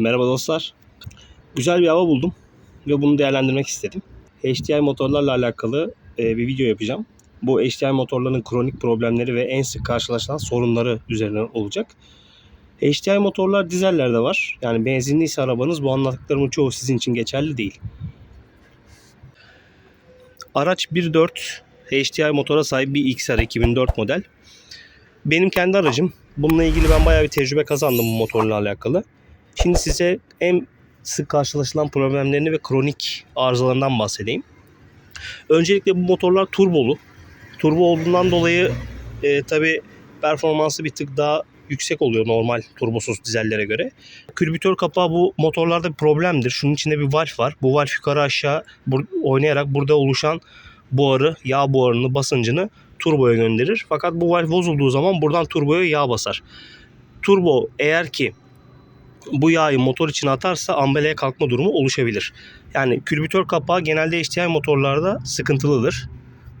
Merhaba dostlar. Güzel bir hava buldum ve bunu değerlendirmek istedim. HDI motorlarla alakalı e, bir video yapacağım. Bu HDI motorların kronik problemleri ve en sık karşılaşılan sorunları üzerine olacak. HDI motorlar dizellerde var. Yani benzinliyse arabanız bu anlattıklarımın çoğu sizin için geçerli değil. Araç 1.4 HDI motora sahip bir XR 2004 model. Benim kendi aracım. Bununla ilgili ben bayağı bir tecrübe kazandım bu motorla alakalı. Şimdi size en sık karşılaşılan problemlerini ve kronik arızalarından bahsedeyim. Öncelikle bu motorlar turbolu. Turbo olduğundan dolayı e, tabi performansı bir tık daha yüksek oluyor normal turbosuz dizellere göre. Külbütör kapağı bu motorlarda bir problemdir. Şunun içinde bir valf var. Bu valf yukarı aşağı bur- oynayarak burada oluşan buharı, yağ buharını, basıncını turboya gönderir. Fakat bu valf bozulduğu zaman buradan turboya yağ basar. Turbo eğer ki bu yağı motor içine atarsa ambeleye kalkma durumu oluşabilir. Yani külbütör kapağı genelde HDI motorlarda sıkıntılıdır.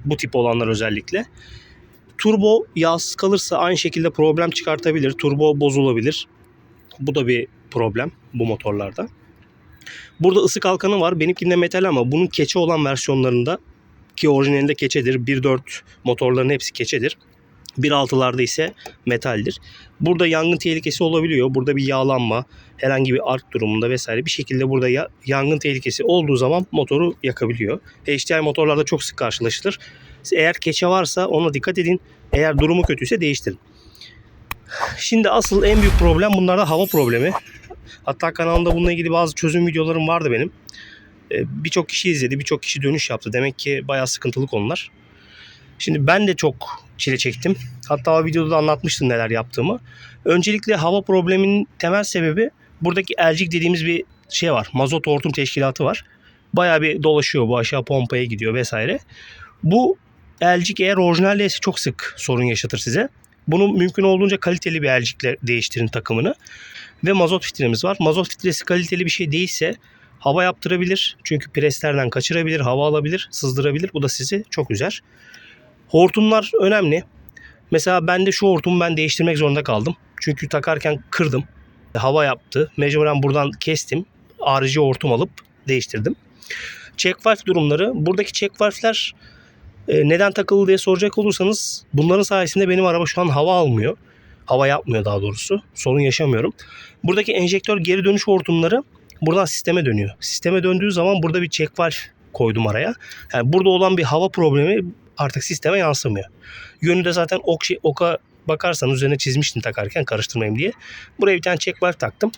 Bu tip olanlar özellikle. Turbo yağsız kalırsa aynı şekilde problem çıkartabilir. Turbo bozulabilir. Bu da bir problem bu motorlarda. Burada ısı kalkanı var. Benimkinde metal ama bunun keçe olan versiyonlarında ki orijinalinde keçedir. 1.4 motorların hepsi keçedir. 1.6'larda ise metaldir. Burada yangın tehlikesi olabiliyor. Burada bir yağlanma, herhangi bir ark durumunda vesaire bir şekilde burada ya- yangın tehlikesi olduğu zaman motoru yakabiliyor. HDI motorlarda çok sık karşılaşılır. Eğer keçe varsa ona dikkat edin. Eğer durumu kötüyse değiştirin. Şimdi asıl en büyük problem bunlarda hava problemi. Hatta kanalımda bununla ilgili bazı çözüm videolarım vardı benim. Ee, Birçok kişi izledi, birçok kişi dönüş yaptı. Demek ki bayağı sıkıntılı konular. Şimdi ben de çok çile çektim. Hatta o videoda da anlatmıştım neler yaptığımı. Öncelikle hava probleminin temel sebebi buradaki elcik dediğimiz bir şey var. Mazot hortum teşkilatı var. Bayağı bir dolaşıyor bu aşağı pompaya gidiyor vesaire. Bu elcik eğer orijinaldeyse çok sık sorun yaşatır size. Bunu mümkün olduğunca kaliteli bir elcikle değiştirin takımını. Ve mazot filtremiz var. Mazot filtresi kaliteli bir şey değilse hava yaptırabilir. Çünkü preslerden kaçırabilir, hava alabilir, sızdırabilir. Bu da sizi çok üzer. Hortumlar önemli. Mesela ben de şu hortumu ben değiştirmek zorunda kaldım. Çünkü takarken kırdım. Hava yaptı. Mecburen buradan kestim. Harici hortum alıp değiştirdim. Check valve durumları. Buradaki check valve'ler e, neden takılı diye soracak olursanız bunların sayesinde benim araba şu an hava almıyor. Hava yapmıyor daha doğrusu. Sorun yaşamıyorum. Buradaki enjektör geri dönüş hortumları buradan sisteme dönüyor. Sisteme döndüğü zaman burada bir check valve koydum araya. Yani burada olan bir hava problemi artık sisteme yansımıyor. Yönü de zaten ok şey, oka bakarsan üzerine çizmiştim takarken karıştırmayayım diye. Buraya bir tane check valve taktım.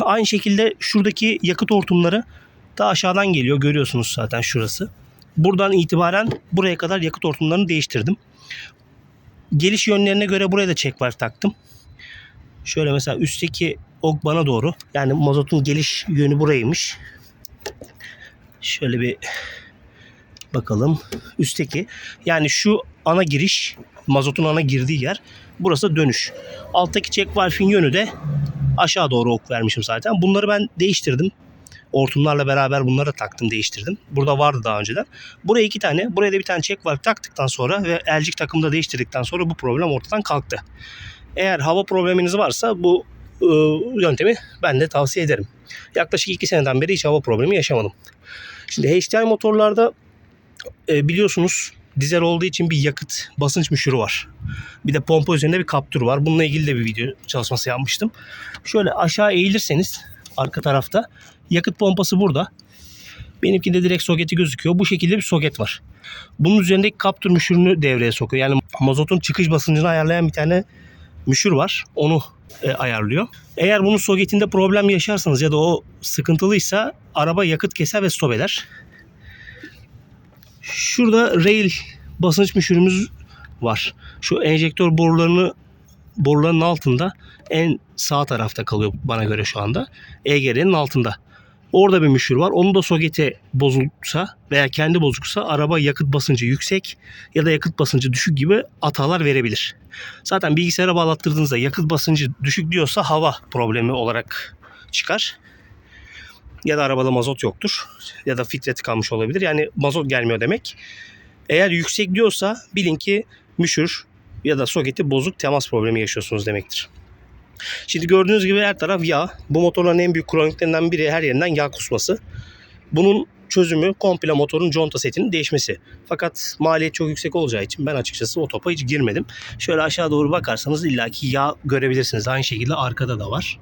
Aynı şekilde şuradaki yakıt hortumları da aşağıdan geliyor. Görüyorsunuz zaten şurası. Buradan itibaren buraya kadar yakıt hortumlarını değiştirdim. Geliş yönlerine göre buraya da check valve taktım. Şöyle mesela üstteki ok bana doğru. Yani mazotun geliş yönü buraymış. Şöyle bir bakalım. Üstteki yani şu ana giriş mazotun ana girdiği yer burası dönüş. Alttaki check valve'in yönü de aşağı doğru ok vermişim zaten. Bunları ben değiştirdim. Hortumlarla beraber bunları taktım değiştirdim. Burada vardı daha önceden. Buraya iki tane, buraya da bir tane check valve taktıktan sonra ve elcik takımda değiştirdikten sonra bu problem ortadan kalktı. Eğer hava probleminiz varsa bu e, yöntemi ben de tavsiye ederim. Yaklaşık iki seneden beri hiç hava problemi yaşamadım. Şimdi HDI motorlarda e, biliyorsunuz dizel olduğu için bir yakıt basınç müşürü var. Bir de pompa üzerinde bir kaptür var. Bununla ilgili de bir video çalışması yapmıştım. Şöyle aşağı eğilirseniz arka tarafta yakıt pompası burada. Benimkinde direkt soketi gözüküyor. Bu şekilde bir soket var. Bunun üzerindeki kaptür müşürünü devreye sokuyor. Yani mazotun çıkış basıncını ayarlayan bir tane müşür var. Onu e, ayarlıyor. Eğer bunun soketinde problem yaşarsanız ya da o sıkıntılıysa araba yakıt keser ve stop eder. Şurada rail basınç müşürümüz var. Şu enjektör borularını boruların altında en sağ tarafta kalıyor bana göre şu anda. EGR'nin altında. Orada bir müşür var. Onun da soketi bozulsa veya kendi bozuksa araba yakıt basıncı yüksek ya da yakıt basıncı düşük gibi hatalar verebilir. Zaten bilgisayara bağlattırdığınızda yakıt basıncı düşük diyorsa hava problemi olarak çıkar. Ya da arabada mazot yoktur. Ya da filtre tıkanmış olabilir. Yani mazot gelmiyor demek. Eğer yüksek diyorsa bilin ki müşür ya da soketi bozuk temas problemi yaşıyorsunuz demektir. Şimdi gördüğünüz gibi her taraf yağ. Bu motorların en büyük kroniklerinden biri her yerinden yağ kusması. Bunun çözümü komple motorun conta setinin değişmesi. Fakat maliyet çok yüksek olacağı için ben açıkçası o topa hiç girmedim. Şöyle aşağı doğru bakarsanız illaki yağ görebilirsiniz. Aynı şekilde arkada da var.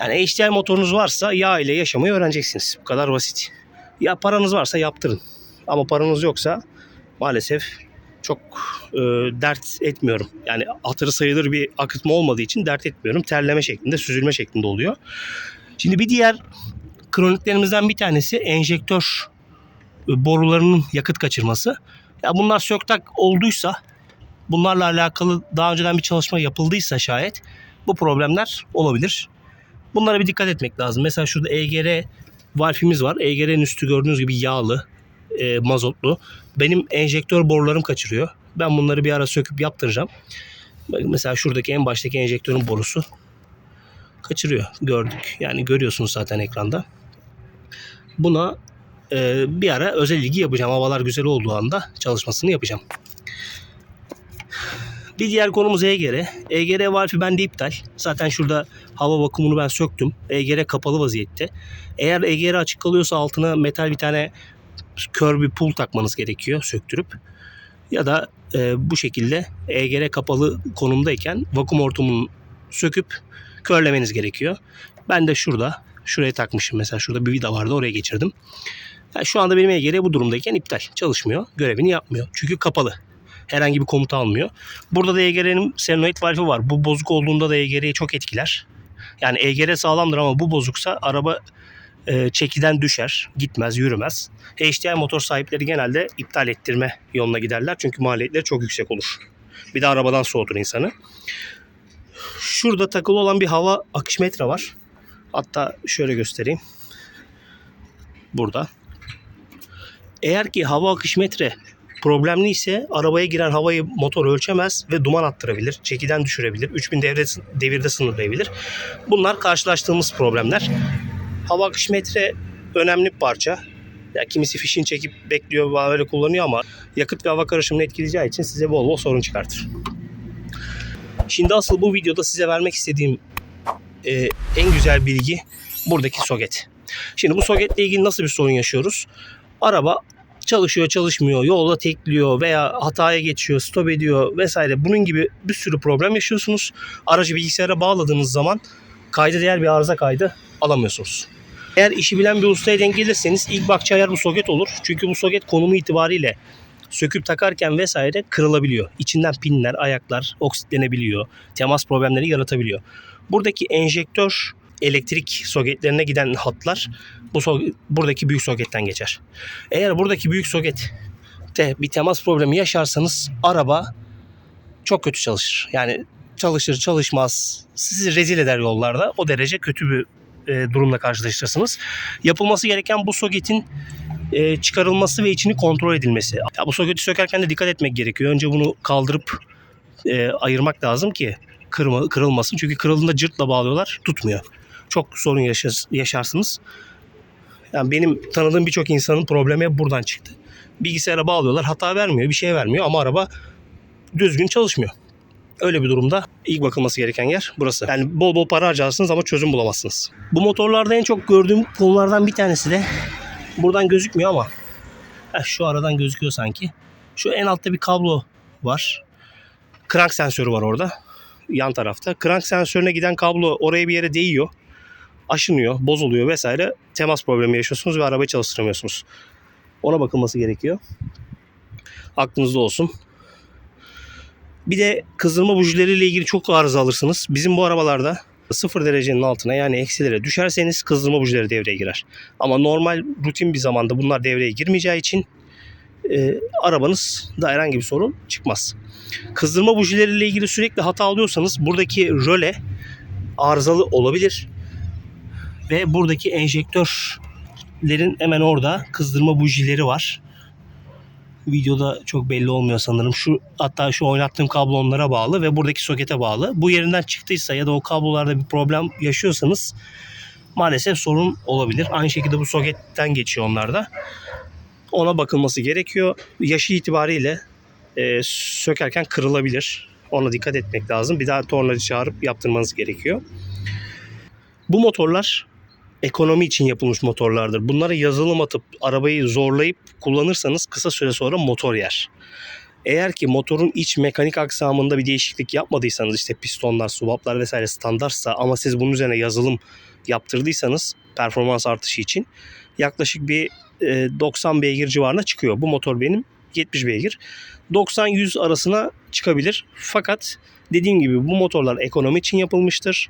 Yani HDI motorunuz varsa yağ ile yaşamayı öğreneceksiniz. Bu kadar basit. Ya paranız varsa yaptırın. Ama paranız yoksa maalesef çok e, dert etmiyorum. Yani hatırı sayılır bir akıtma olmadığı için dert etmiyorum. Terleme şeklinde, süzülme şeklinde oluyor. Şimdi bir diğer kroniklerimizden bir tanesi enjektör e, borularının yakıt kaçırması. Ya bunlar söktak olduysa bunlarla alakalı daha önceden bir çalışma yapıldıysa şayet bu problemler olabilir. Bunlara bir dikkat etmek lazım. Mesela şurada EGR valfimiz var. EGR'nin üstü gördüğünüz gibi yağlı, e, mazotlu. Benim enjektör borularım kaçırıyor. Ben bunları bir ara söküp yaptıracağım. Mesela şuradaki en baştaki enjektörün borusu kaçırıyor. Gördük. Yani görüyorsunuz zaten ekranda. Buna e, bir ara özel ilgi yapacağım. Havalar güzel olduğu anda çalışmasını yapacağım. Bir diğer konumuz EGR. EGR valfi bende iptal. Zaten şurada hava vakumunu ben söktüm. EGR kapalı vaziyette. Eğer EGR açık kalıyorsa altına metal bir tane kör bir pul takmanız gerekiyor söktürüp. Ya da e, bu şekilde EGR kapalı konumdayken vakum hortumunu söküp körlemeniz gerekiyor. Ben de şurada şuraya takmışım mesela şurada bir vida vardı oraya geçirdim. Yani şu anda benim EGR bu durumdayken iptal. Çalışmıyor. Görevini yapmıyor. Çünkü kapalı. Herhangi bir komut almıyor. Burada da EGR'nin solenoid valfi var. Bu bozuk olduğunda da EGR'yi çok etkiler. Yani EGR sağlamdır ama bu bozuksa araba e, çekiden düşer, gitmez, yürümez. HDI motor sahipleri genelde iptal ettirme yoluna giderler. Çünkü maliyetleri çok yüksek olur. Bir de arabadan soğutur insanı. Şurada takılı olan bir hava akış metre var. Hatta şöyle göstereyim. Burada. Eğer ki hava akış metre problemli ise arabaya giren havayı motor ölçemez ve duman attırabilir. Çekiden düşürebilir. 3000 devre, devirde sınırlayabilir. Bunlar karşılaştığımız problemler. Hava akış metre önemli bir parça. Ya kimisi fişini çekip bekliyor ve öyle kullanıyor ama yakıt ve hava karışımını etkileyeceği için size bol bol sorun çıkartır. Şimdi asıl bu videoda size vermek istediğim e, en güzel bilgi buradaki soket. Şimdi bu soketle ilgili nasıl bir sorun yaşıyoruz? Araba çalışıyor çalışmıyor, yolda tekliyor veya hataya geçiyor, stop ediyor vesaire. Bunun gibi bir sürü problem yaşıyorsunuz. Aracı bilgisayara bağladığınız zaman kayda değer bir arıza kaydı alamıyorsunuz. Eğer işi bilen bir ustaya denk gelirseniz ilk bakacağı yer bu soket olur. Çünkü bu soket konumu itibariyle söküp takarken vesaire kırılabiliyor. İçinden pinler, ayaklar oksitlenebiliyor. Temas problemleri yaratabiliyor. Buradaki enjektör elektrik soketlerine giden hatlar bu so- buradaki büyük soketten geçer. Eğer buradaki büyük sokette bir temas problemi yaşarsanız araba çok kötü çalışır. Yani çalışır çalışmaz sizi rezil eder yollarda. O derece kötü bir e, durumla karşılaşırsınız. Yapılması gereken bu soketin e, çıkarılması ve içini kontrol edilmesi. Ya bu soketi sökerken de dikkat etmek gerekiyor. Önce bunu kaldırıp e, ayırmak lazım ki kırma, kırılmasın. Çünkü kırıldığında cırtla bağlıyorlar tutmuyor. Çok sorun yaşar, yaşarsınız. Yani benim tanıdığım birçok insanın problemi buradan çıktı. Bilgisayara bağlıyorlar hata vermiyor bir şey vermiyor ama araba düzgün çalışmıyor. Öyle bir durumda ilk bakılması gereken yer burası. Yani bol bol para harcarsınız ama çözüm bulamazsınız. Bu motorlarda en çok gördüğüm konulardan bir tanesi de buradan gözükmüyor ama heh, şu aradan gözüküyor sanki. Şu en altta bir kablo var. Crank sensörü var orada. Yan tarafta. Crank sensörüne giden kablo oraya bir yere değiyor. Aşınıyor, bozuluyor vesaire. Temas problemi yaşıyorsunuz ve arabayı çalıştıramıyorsunuz. Ona bakılması gerekiyor. Aklınızda olsun. Bir de kızdırma bujileriyle ilgili çok arıza alırsınız. Bizim bu arabalarda 0 derecenin altına yani eksilere düşerseniz kızdırma bujileri devreye girer. Ama normal rutin bir zamanda bunlar devreye girmeyeceği için e, arabanız da herhangi bir sorun çıkmaz. Kızdırma bujileriyle ilgili sürekli hata alıyorsanız buradaki röle arızalı olabilir. Ve buradaki enjektörlerin hemen orada kızdırma bujileri var videoda çok belli olmuyor sanırım. Şu hatta şu oynattığım kablo onlara bağlı ve buradaki sokete bağlı. Bu yerinden çıktıysa ya da o kablolarda bir problem yaşıyorsanız maalesef sorun olabilir. Aynı şekilde bu soketten geçiyor onlarda. Ona bakılması gerekiyor. Yaşı itibariyle e, sökerken kırılabilir. Ona dikkat etmek lazım. Bir daha tornacı çağırıp yaptırmanız gerekiyor. Bu motorlar ekonomi için yapılmış motorlardır. Bunlara yazılım atıp arabayı zorlayıp kullanırsanız kısa süre sonra motor yer. Eğer ki motorun iç mekanik aksamında bir değişiklik yapmadıysanız işte pistonlar, subaplar vesaire standartsa ama siz bunun üzerine yazılım yaptırdıysanız performans artışı için yaklaşık bir e, 90 beygir civarına çıkıyor. Bu motor benim 70 beygir. 90-100 arasına çıkabilir. Fakat dediğim gibi bu motorlar ekonomi için yapılmıştır.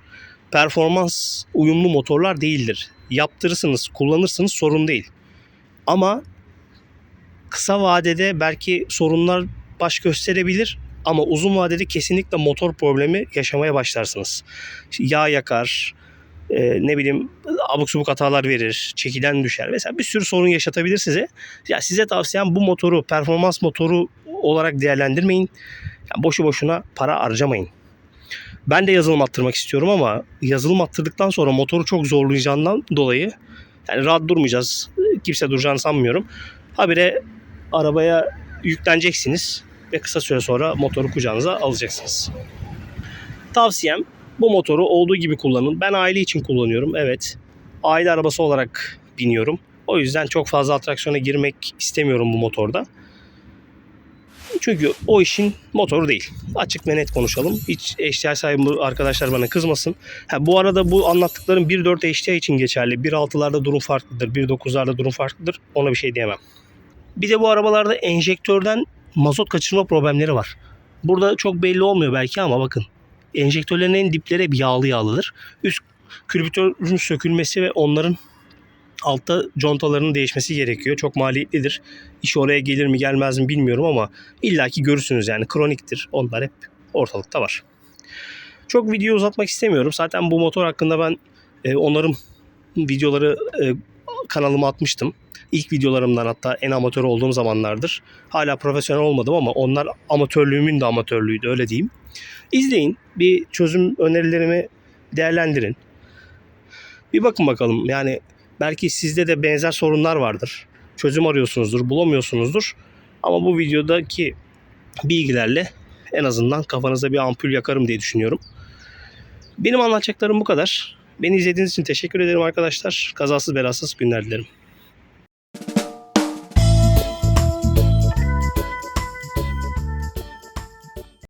Performans uyumlu motorlar değildir. Yaptırırsınız, kullanırsınız sorun değil. Ama kısa vadede belki sorunlar baş gösterebilir ama uzun vadede kesinlikle motor problemi yaşamaya başlarsınız. Yağ yakar, e, ne bileyim abuk subuk hatalar verir, çekiden düşer. Mesela bir sürü sorun yaşatabilir size. Ya size tavsiyem bu motoru performans motoru olarak değerlendirmeyin. Yani boşu boşuna para harcamayın. Ben de yazılım attırmak istiyorum ama yazılım attırdıktan sonra motoru çok zorlayacağından dolayı yani rahat durmayacağız. Kimse duracağını sanmıyorum. Habire arabaya yükleneceksiniz ve kısa süre sonra motoru kucağınıza alacaksınız. Tavsiyem bu motoru olduğu gibi kullanın. Ben aile için kullanıyorum. Evet. Aile arabası olarak biniyorum. O yüzden çok fazla atraksiyona girmek istemiyorum bu motorda. Çünkü o işin motoru değil. Açık ve net konuşalım. Hiç HDI sahibi arkadaşlar bana kızmasın. Ha, bu arada bu anlattıklarım 1.4 HDI için geçerli. 1.6'larda durum farklıdır. 1.9'larda durum farklıdır. Ona bir şey diyemem. Bir de bu arabalarda enjektörden mazot kaçırma problemleri var. Burada çok belli olmuyor belki ama bakın. Enjektörlerin en dipleri hep yağlı yağlıdır. Üst külbütörün sökülmesi ve onların altta contalarının değişmesi gerekiyor. Çok maliyetlidir. İş oraya gelir mi gelmez mi bilmiyorum ama illaki görürsünüz yani kroniktir. Onlar hep ortalıkta var. Çok video uzatmak istemiyorum. Zaten bu motor hakkında ben e, onarım videoları e, kanalıma atmıştım. İlk videolarımdan hatta en amatör olduğum zamanlardır. Hala profesyonel olmadım ama onlar amatörlüğümün de amatörlüğüydü öyle diyeyim. İzleyin. Bir çözüm önerilerimi değerlendirin. Bir bakın bakalım. Yani belki sizde de benzer sorunlar vardır. Çözüm arıyorsunuzdur, bulamıyorsunuzdur. Ama bu videodaki bilgilerle en azından kafanıza bir ampul yakarım diye düşünüyorum. Benim anlatacaklarım bu kadar. Beni izlediğiniz için teşekkür ederim arkadaşlar. Kazasız belasız günler dilerim.